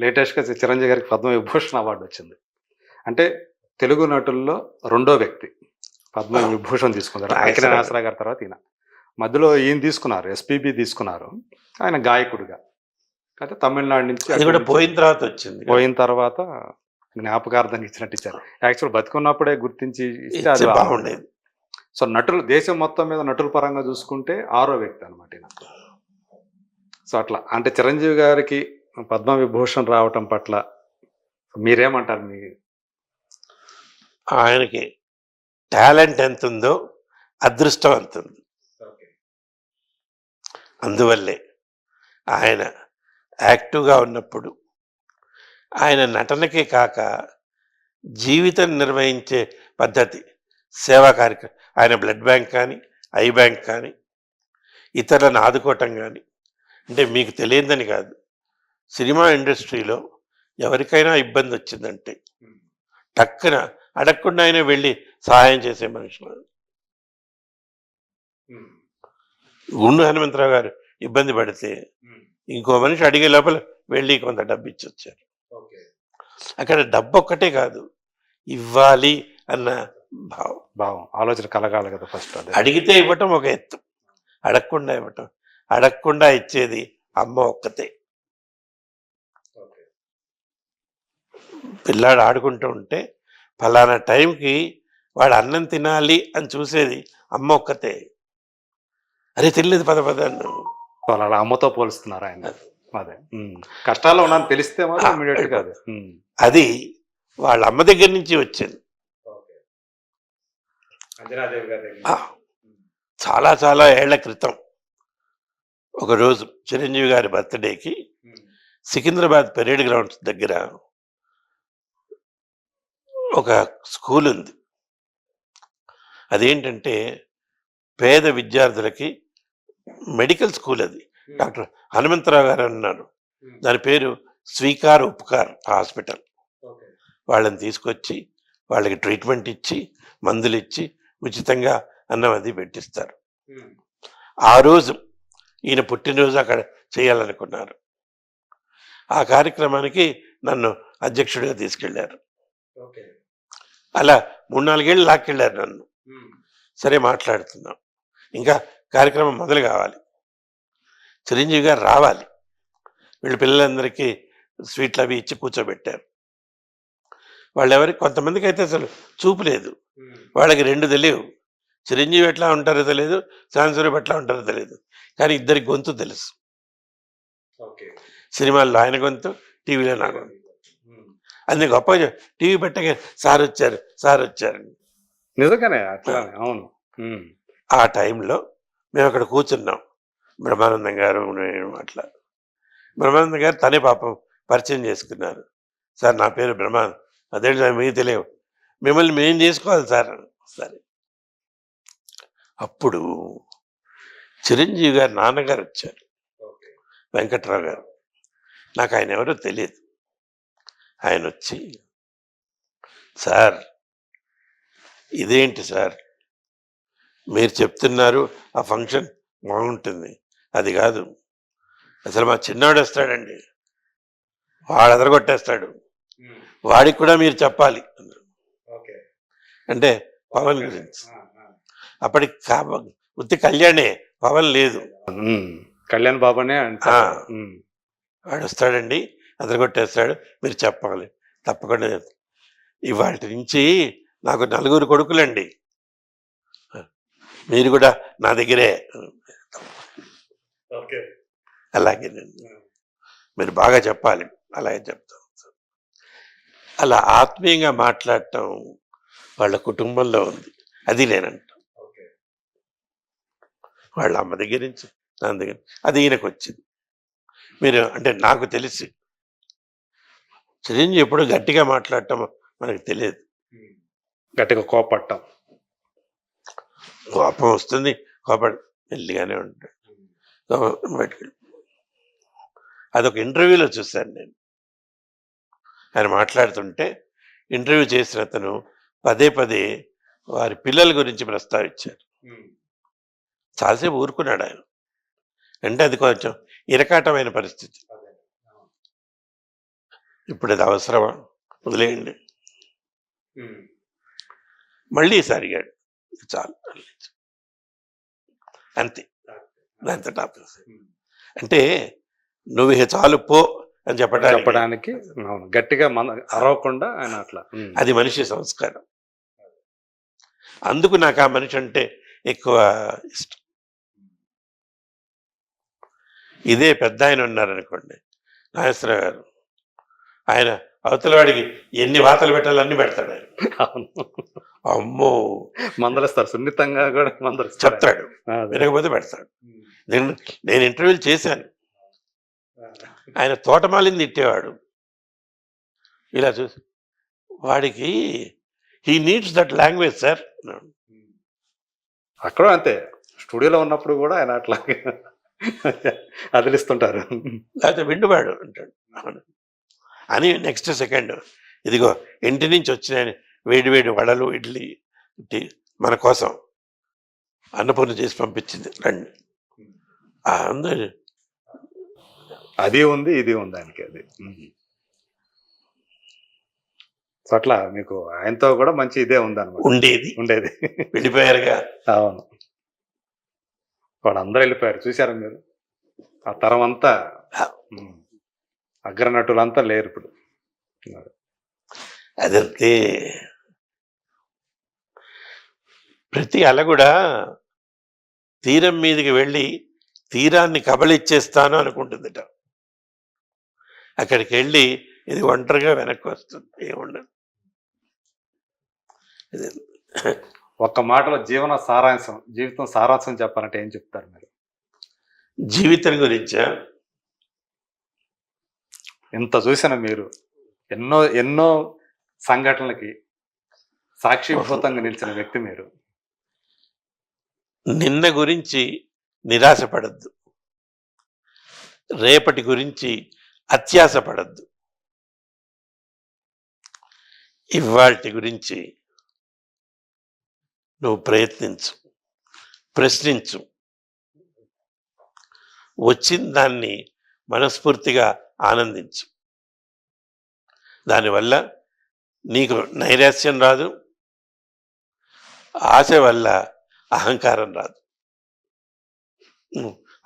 లేటెస్ట్గా చిరంజీవి గారికి పద్మ విభూషణ్ అవార్డు వచ్చింది. అంటే తెలుగు నటుల్లో రెండో వ్యక్తి పద్మ విభూషణ్ తీసుకున్నారు. అఖిల నాగేశ్వరరావు గారి తర్వాత ఈయన. మధ్యలో ఈయన తీసుకున్నారు ఎస్పీబి తీసుకున్నారు. ఆయన గాయకుడిగా. అయితే తమిళనాడు నుంచి అది కూడా పోయిన తర్వాత వచ్చింది పోయిన తర్వాత జ్ఞాపకార్థంగా ఇచ్చినట్టు ఇచ్చారు. యాక్చువల్ బతుకున్నప్పుడే గుర్తించి ఇస్తే అది బాగుండేది. సో నటులు దేశం మొత్తం మీద నటుల పరంగా చూసుకుంటే ఆరో వ్యక్తి అనమాట ఈయన. సో అట్లా. అంటే చిరంజీవి గారికి పద్మ విభూషణ్ రావటం పట్ల మీరేమంటారు మీ ఆయనకి టాలెంట్ ఎంత ఉందో అదృష్టం ఎంత ఉంది అందువల్లే ఆయన యాక్టివ్గా ఉన్నప్పుడు ఆయన నటనకే కాక జీవితం నిర్వహించే పద్ధతి సేవా కార్యక్రమం ఆయన బ్లడ్ బ్యాంక్ కానీ ఐ బ్యాంక్ కానీ ఇతరులను ఆదుకోవటం కానీ అంటే మీకు తెలియదని కాదు. సినిమా ఇండస్ట్రీలో ఎవరికైనా ఇబ్బంది వచ్చిందంటే టక్కున అడగకుండా ఆయన వెళ్ళి సహాయం చేసే మనుషులు గుండు హనుమంతరావు గారు ఇబ్బంది పడితే ఇంకో మనిషి అడిగే లోపల వెళ్ళి కొంత డబ్బు ఇచ్చి వచ్చారు అక్కడ డబ్బు ఒక్కటే కాదు ఇవ్వాలి అన్న భావం. భావం ఆలోచన కలగాలి కదా ఫస్ట్ అదే. అడిగితే ఇవ్వటం ఒక ఎత్తు అడగకుండా ఇవ్వటం అడగకుండా ఇచ్చేది అమ్మ ఒక్కతే. పిల్లాడు ఆడుకుంటూ ఉంటే ఫలానా టైంకి వాడు అన్నం తినాలి అని చూసేది అమ్మ ఒక్కతే. అరే తినలేదు పద పద అలా అమ్మతో పోలుస్తున్నారు ఆయన. అదే. కష్టాల్లో ఉన్నాను తెలిస్తే గా అదే. వాళ్ళ అమ్మ దగ్గర నుంచి వచ్చింది. చాలా చాలా ఏళ్ళ క్రితం ఒక రోజు చిరంజీవి గారి బర్త్డేకి సికింద్రాబాద్ పెరేడ్ గ్రౌండ్స్ దగ్గర ఒక స్కూల్ ఉంది. అదేంటంటే పేద విద్యార్థులకి మెడికల్ స్కూల్ అది. డాక్టర్ హనుమంతరావు గారు అన్నారు. దాని పేరు స్వీకార్ ఉపకార్ హాస్పిటల్. వాళ్ళని తీసుకొచ్చి వాళ్ళకి ట్రీట్మెంట్ ఇచ్చి మందులు ఇచ్చి ఉచితంగా అన్నం అది పెట్టిస్తారు. ఆ రోజు ఈయన పుట్టినరోజు అక్కడ చేయాలనుకున్నారు. ఆ కార్యక్రమానికి నన్ను అధ్యక్షుడిగా తీసుకెళ్ళారు. అలా మూడు నాలుగేళ్ళు లాక్కెళ్ళారు నన్ను. సరే మాట్లాడుతున్నాం. ఇంకా కార్యక్రమం మొదలు కావాలి. చిరంజీవి గారు రావాలి. వీళ్ళ పిల్లలందరికీ స్వీట్లు అవి ఇచ్చి కూర్చోబెట్టారు. వాళ్ళెవరికి కొంతమందికి అయితే అసలు చూపు లేదు. వాళ్ళకి రెండు తెలియవు. చిరంజీవి ఎట్లా ఉంటారో తెలియదు. సాంసూరప్ ఎట్లా ఉంటారో తెలియదు. కానీ ఇద్దరి గొంతు తెలుసు. సినిమాల్లో ఆయన గొంతు టీవీలో నా గొంతు. అది గొప్ప టీవీ పెట్టగా సార్ వచ్చారు సార్ వచ్చారు. నిజంగానే అట్లానే అవును. ఆ టైంలో మేము అక్కడ కూర్చున్నాం. బ్రహ్మానందం గారు నేను అట్లా. బ్రహ్మానందం గారు తనే పాపం పరిచయం చేసుకున్నారు. సార్ నా పేరు బ్రహ్మానందం. అదేంటి సార్ మీకు తెలియవు. మిమ్మల్ని మేం చేసుకోవాలి సార్. సరే. అప్పుడు చిరంజీవి గారు నాన్నగారు వచ్చారు. వెంకట్రావు గారు. నాకు ఆయన ఎవరో తెలియదు. ఆయన వచ్చి సార్ ఇదేంటి సార్? మీరు చెప్తున్నారు ఆ ఫంక్షన్ బాగుంటుంది. అది కాదు. అసలు మా చిన్నాడు వస్తాడండి వాడు అదరగొట్టేస్తాడు వాడికి కూడా మీరు చెప్పాలి. అంటే పవన్ గురించి. అప్పటికి ఉత్తి కళ్యాణే పవన్ లేదు. కళ్యాణ్ బాబానే. వాడు వస్తాడండి అదరగొట్టేస్తాడు. మీరు చెప్పాలి. తప్పకుండా. ఇవాటి నుంచి నాకు నలుగురు కొడుకులండి. మీరు కూడా నా దగ్గరే. అలాగేనండి. మీరు బాగా చెప్పాలి. అలాగే చెప్తాం. అలా ఆత్మీయంగా మాట్లాడటం వాళ్ళ కుటుంబంలో ఉంది. అది నేనంట. వాళ్ళ అమ్మ దగ్గర నుంచి నా దగ్గర. అది ఈయనకు వచ్చింది మీరు అంటే నాకు తెలిసి చిరంజీవి ఎప్పుడు గట్టిగా మాట్లాడటం మనకు తెలియదు. గట్టిగా కోపట్టం కోపం వస్తుంది కోపం మెల్లిగానే ఉంటాడు. కోపం అదొక ఇంటర్వ్యూలో చూశాను నేను. ఆయన మాట్లాడుతుంటే ఇంటర్వ్యూ చేసిన అతను పదే పదే వారి పిల్లల గురించి ప్రస్తావించారు. చాలాసేపు ఊరుకున్నాడు ఆయన. అంటే అది కొంచెం ఇరకాటమైన పరిస్థితి. ఇప్పుడు అది అవసరమా? వదిలేయండి. మళ్ళీ సరిగాడు చాలు. అంతే. దాంతో టాపిక్. అంటే నువ్వు ఇక చాలు పో అని చెప్పడానికి చెప్పడానికి గట్టిగా మన అరవకుండా ఆయన అట్లా. అది మనిషి సంస్కారం. అందుకు నాకు ఆ మనిషి అంటే ఎక్కువ ఇష్టం. ఇదే పెద్ద ఆయన ఉన్నారనుకోండి. నాగేశ్వరరావు గారు. ఆయన అవతల వాడికి ఎన్ని వాతలు పెట్టాలో అన్ని పెడతాడు ఆయన. అవును. అమ్మో. మందలిస్తారు సున్నితంగా కూడా మందలిస్తారు. చెప్తాడు. వినకపోతే పెడతాడు. నేను నేను ఇంటర్వ్యూలు చేశాను. ఆయన తోటమాలిని తిట్టేవాడు. ఇలా చూసి వాడికి he needs that language sir అక్కడ అంతే. స్టూడియోలో ఉన్నప్పుడు కూడా ఆయన అట్లా అదిలిస్తుంటారు. లేకపోతే విండువాడు అంటాడు. అవును. అని నెక్స్ట్ సెకండ్ ఇదిగో ఇంటి నుంచి వచ్చిన వేడి వేడి వడలు ఇడ్లీ టీ మన కోసం అన్నపూర్ణ చేసి పంపించింది. రండి. అందరు అది ఉంది ఇది ఉంది ఆయనకి అది. సో అట్లా మీకు ఆయనతో కూడా మంచి ఇదే ఉంది అనమాట ఉండేది. ఉండేది. వెళ్ళిపోయారుగా. అవును. వాడు అందరూ వెళ్ళిపోయారు. చూసారా మీరు? ఆ తరం అంతా. అగ్రనటులంతా లేరు ఇప్పుడు. అదంతే ప్రతి అల కూడా తీరం మీదకి వెళ్ళి తీరాన్ని కబలిచ్చేస్తాను అనుకుంటుందిట. అక్కడికి వెళ్ళి ఇది ఒంటరిగా వెనక్కి వస్తుంది. ఏముండదు ఒక్క మాటలో జీవన సారాంశం జీవితం సారాంశం చెప్పాలంటే ఏం చెప్తారు మీరు? జీవితం గురించా? ఎంత చూసిన మీరు ఎన్నో ఎన్నో సంఘటనలకి సాక్షిభూతంగా నిలిచిన వ్యక్తి మీరు. నిన్న గురించి నిరాశపడద్దు. రేపటి గురించి అత్యాశపడద్దు. ఇవాటి గురించి నువ్వు ప్రయత్నించు ప్రశ్నించు. వచ్చిన దాన్ని మనస్ఫూర్తిగా ఆనందించు. దానివల్ల నీకు నైరాశ్యం రాదు. ఆశ వల్ల అహంకారం రాదు.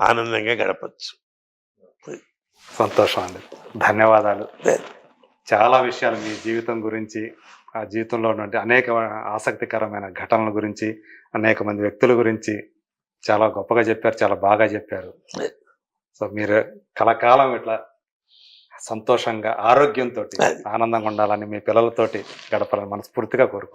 ఆనందంగా గడపచ్చు. సంతోషం అండి. ధన్యవాదాలు. చాలా విషయాలు మీ జీవితం గురించి ఆ జీవితంలో ఉన్నటువంటి అనేక ఆసక్తికరమైన ఘటనల గురించి అనేక మంది వ్యక్తుల గురించి చాలా గొప్పగా చెప్పారు చాలా బాగా చెప్పారు. సో మీరు కలకాలం ఇట్లా సంతోషంగా ఆరోగ్యంతో. ఆనందంగా ఉండాలని మీ పిల్లలతోటి గడపాలని మనస్ఫూర్తిగా కోరుకుంటున్నాను